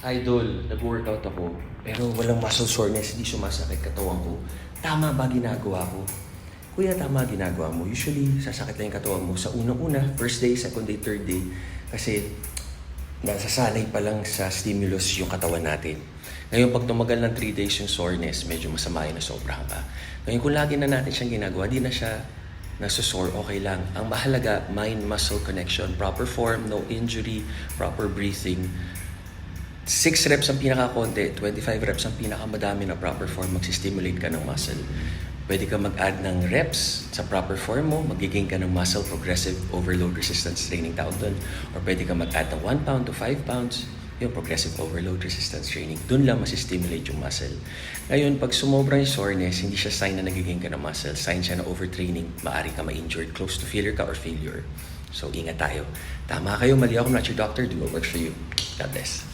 Idol, nag-workout ako, pero walang muscle soreness, hindi sumasakit katawan ko. Tama ba ginagawa ko? Kuya, tama ginagawa mo. Usually, sasakit lang yung katawan mo sa unang-una, first day, second day, third day. Kasi nasasanay pa lang sa stimulus yung katawan natin. Ngayon, pag tumagal ng 3 days yung soreness, medyo masama yun na sobrahan ka. Ngayon, kung lagi na natin siyang ginagawa, di na siya nasusore, okay lang. Ang mahalaga, mind-muscle connection, proper form, no injury, proper breathing. 6 reps ang pinakakonti, 25 reps ang pinakamadami na proper form, magsistimulate ka ng muscle. Pwede ka mag-add ng reps sa proper form mo, magiging ka ng muscle progressive overload resistance training tawag doon. Or pwede ka mag-add ng 1 pound to 5 pounds, yung progressive overload resistance training. Doon lang masistimulate yung muscle. Ngayon, pag sumobra yung soreness, hindi siya sign na nagiging ka ng muscle. Sign siya na overtraining. Maaari ka ma-injured, close to failure ka or failure. So, ingat tayo. Tama kayo, mali ako, I'm not your doctor. Do what works for you. God bless.